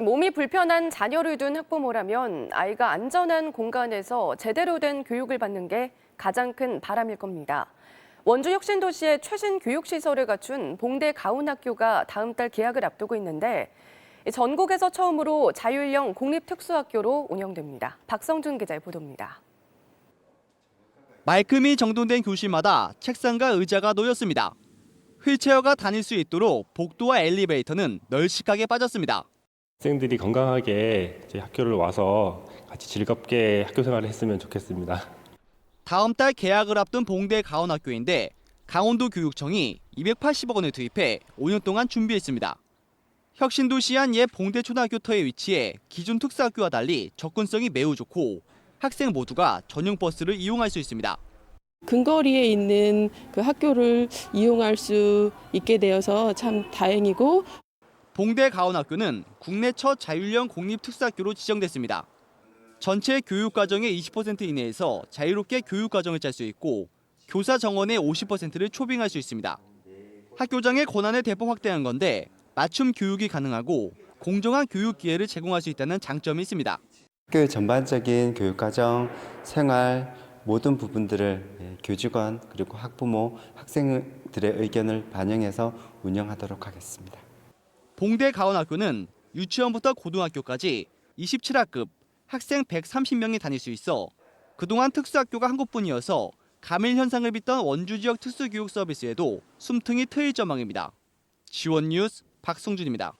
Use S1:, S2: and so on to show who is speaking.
S1: 몸이 불편한 자녀를 둔 학부모라면 아이가 안전한 공간에서 제대로 된 교육을 받는 게 가장 큰 바람일 겁니다. 원주 혁신도시에 최신 교육시설을 갖춘 봉대 가운학교가 다음 달 개학을 앞두고 있는데 전국에서 처음으로 자율형 공립특수학교로 운영됩니다. 박성준 기자의 보도입니다.
S2: 말끔히 정돈된 교실마다 책상과 의자가 놓였습니다. 휠체어가 다닐 수 있도록 복도와 엘리베이터는 널찍하게 빠졌습니다.
S3: 학생들이 건강하게 저희 학교를 와서 같이 즐겁게 학교 생활을 했으면 좋겠습니다.
S2: 다음 달 개학을 앞둔 봉대 가온학교인데 강원도 교육청이 280억 원을 투입해 5년 동안 준비했습니다. 혁신도시 한 옛 봉대 초등학교터에 위치해 기존 특수학교와 달리 접근성이 매우 좋고 학생 모두가 전용 버스를 이용할 수 있습니다.
S4: 근거리에 있는 그 학교를 이용할 수 있게 되어서 참 다행이고
S2: 봉대 가온학교는 국내 첫 자율형 공립특수학교로 지정됐습니다. 전체 교육과정의 20% 이내에서 자유롭게 교육과정을 짤 수 있고 교사 정원의 50%를 초빙할 수 있습니다. 학교장의 권한을 대폭 확대한 건데 맞춤 교육이 가능하고 공정한 교육 기회를 제공할 수 있다는 장점이 있습니다.
S5: 학교의 전반적인 교육과정, 생활 모든 부분들을 예, 교직원 그리고 학부모, 학생들의 의견을 반영해서 운영하도록 하겠습니다.
S2: 봉대 가온학교는 유치원부터 고등학교까지 27학급 학생 130명이 다닐 수 있어 그동안 특수학교가 한 곳뿐이어서 감일 현상을 빚던 원주 지역 특수교육 서비스에도 숨통이 트일 전망입니다. 지원 뉴스 박성준입니다.